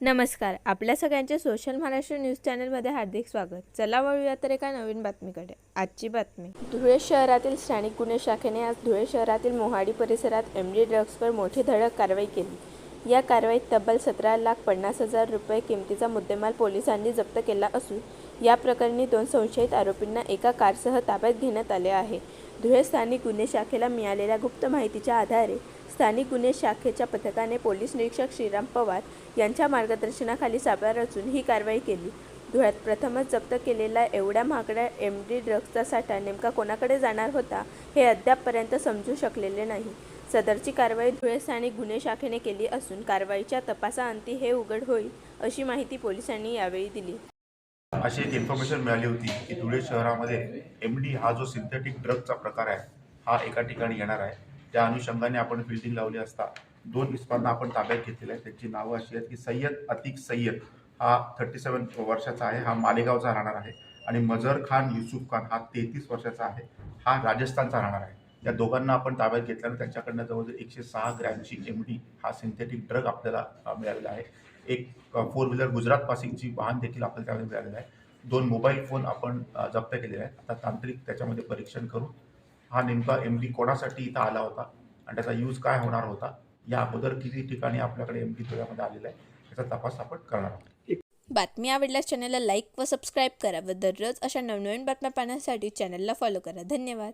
नमस्कार आपल्या सगळ्यांचे सोशल महाराष्ट्र न्यूज चॅनलमध्ये हार्दिक स्वागत. चला वळूया तर एका नवीन बातमीकडे. आजची बातमी. धुळे शहरातील स्थानिक गुन्हे शाखेने आज धुळे शहरातील मोहाडी परिसरात एम डी ड्रग्सवर मोठी धडक कारवाई केली. या कारवाईत तब्बल सतरा लाख पन्नास हजार रुपये किमतीचा मुद्देमाल पोलिसांनी जप्त केला असून या प्रकरणी दोन संशयित आरोपींना एका कारसह ताब्यात घेण्यात आले आहे. धुळे स्थानिक गुन्हे शाखेला मिळालेल्या गुप्त माहितीच्या आधारे स्थानिक गुन्हे शाखेच्या पथकाने पोलीस निरीक्षक श्रीराम पवार यांच्या मार्गदर्शनाखाली सापळा रचून ही कारवाई केली. धुळ्यात प्रथमच जप्त केलेला एवढ्या महागड्या एम डी ड्रग्जचा साठा नेमका कोणाकडे जाणार होता हे अद्यापपर्यंत समजू शकलेले नाही. सदरची कारवाई धुळे स्थानिक गुन्हे शाखेने केली असून कारवाईच्या तपासाअंती हे उघड होईल अशी माहिती पोलिसांनी यावेळी दिली. अशी एक इन्फॉर्मेशन मिळाली होती की धुळे शहरामध्ये एम डी हा जो सिंथेटिक ड्रगचा प्रकार आहे हा एका ठिकाणी येणार आहे. त्या अनुषंगाने आपण फिल्डिंग लावली असता दोन इस्मांना आपण ताब्यात घेतलेलं आहे त्यांची नावं अशी आहेत की सय्यद अतिक सय्यद हा थर्टी सेवन वर्षाचा आहे हा मालेगावचा राहणार आहे. आणि मजर खान युसुफ खान हा तेहतीस वर्षाचा आहे हा राजस्थानचा राहणार आहे. या दोघांना आपण ताब्यात घेतल्यानं त्यांच्याकडनं जवळजवळ एकशे सहा ग्रॅमची एम डी हा सिंथेटिक ड्रग आपल्याला मिळालेला आहे. एक फोर व्हीलर गुजरात पासिंगची वाहन देखील आपल्याला त्यावेळी मिळालेलं आहे. दोन मोबाईल फोन आपण जप्त केलेले आहेत. आता तांत्रिक त्याच्यामध्ये परीक्षण करून हा नेमका एम डी कोणासाठी इथं आला होता आणि त्याचा यूज काय होणार होता या अगोदर किती ठिकाणी आपल्याकडे एम डी धुळ्यामध्ये आलेला आहे त्याचा तपास आपण करणार आहोत. बातमी आवडल्यास चॅनलला लाईक व सबस्क्राईब करा व दररोज अशा नवनवीन बातम्या पाहण्यासाठी चॅनलला फॉलो करा. धन्यवाद.